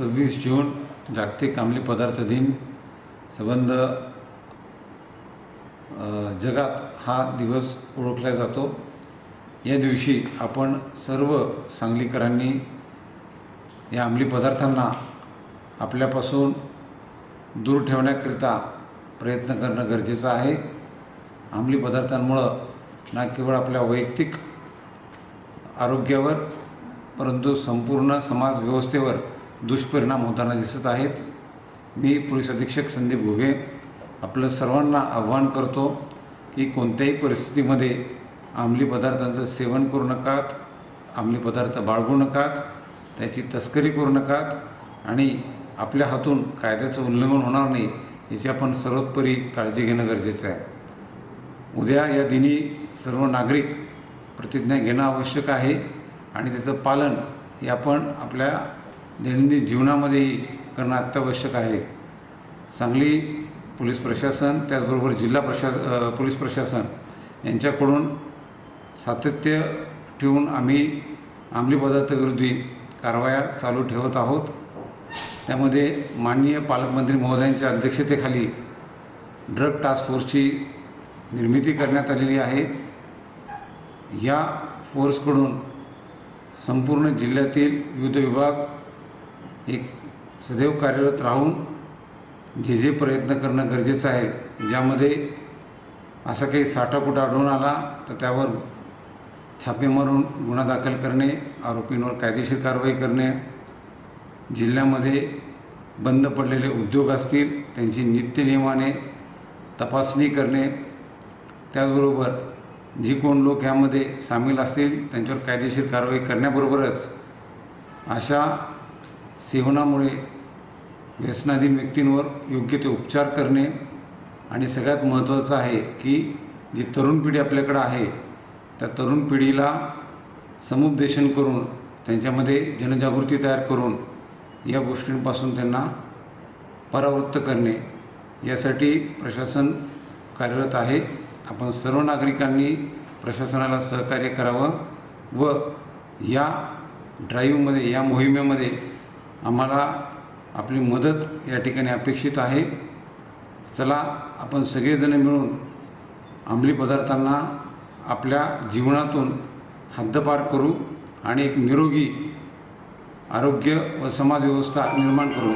सव्वीस जून जागतिक अंमली पदार्थ दिन. संबंध जगात हा दिवस ओळखला जातो. या दिवशी आपण सर्व सांगलीकरांनी या अंमली पदार्थांना आपल्यापासून दूर ठेवण्याकरिता प्रयत्न करणं गरजेचं आहे. अंमली पदार्थांमुळं ना केवळ आपल्या वैयक्तिक आरोग्यावर परंतु संपूर्ण समाज व्यवस्थेवर दुष्परिणाम होताना दिसत आहेत. मी पोलीस अधीक्षक संदीप घुगे आपलं सर्वांना आव्हान करतो की कोणत्याही परिस्थितीमध्ये अंमली पदार्थांचं सेवन करू नकात अंमली पदार्थ बाळगू नकात त्याची तस्करी करू नकात आणि आपल्या हातून कायद्याचं उल्लंघन होणार नाही याची आपण सर्वोत्परी काळजी घेणं गरजेचं आहे. उद्या या दिनी सर्व नागरिक प्रतिज्ञा घेणं आवश्यक आहे आणि त्याचं पालन हे आपण आपल्या दैनंदिन जीवनामध्येही करणं अत्यावश्यक आहे. सांगली पोलीस प्रशासन त्याचबरोबर जिल्हा प्रशास पोलीस प्रशासन यांच्याकडून सातत्य ठेवून आम्ही अंमली पदार्थविरोधी कारवाया चालू ठेवत आहोत. त्यामध्ये माननीय पालकमंत्री महोदयांच्या अध्यक्षतेखाली ड्रग टास्क फोर्सची निर्मिती करण्यात आलेली आहे. या फोर्सकडून संपूर्ण जिल्ह्यातील विविध विभाग एक सदैव कार्यरत राहून जे जे प्रयत्न करणं गरजेचं आहे ज्यामध्ये असा काही साठाकुटा आढळून आला तर त्यावर छापे मारून गुन्हा दाखल करणे आरोपींवर कायदेशीर कारवाई करणे जिल्ह्यामध्ये बंद पडलेले उद्योग असतील त्यांची नित्यनियमाने तपासणी करणे त्याचबरोबर जी कोण लोक यामध्ये सामील असतील त्यांच्यावर कायदेशीर कारवाई करण्याबरोबरच अशा सेवनामुळे व्यसनाधीन व्यक्तींवर योग्य ते उपचार करणे आणि सगळ्यात महत्त्वाचं आहे की जी तरुण पिढी आपल्याकडं आहे त्या तरुण पिढीला समुपदेशन करून त्यांच्यामध्ये जनजागृती तयार करून या गोष्टींपासून त्यांना परावृत्त करणे. यासाठी प्रशासन कार्यरत आहे. आपण सर्व नागरिकांनी प्रशासनाला सहकार्य करावं व या ड्राईव्हमध्ये या मोहिमेमध्ये आम्हाला आपली मदत या ठिकाणी अपेक्षित आहे. चला आपण सगळेजण मिळून अंमली पदार्थांना आपल्या जीवनातून हद्दपार करू आणि एक निरोगी आरोग्य व समाजव्यवस्था निर्माण करू.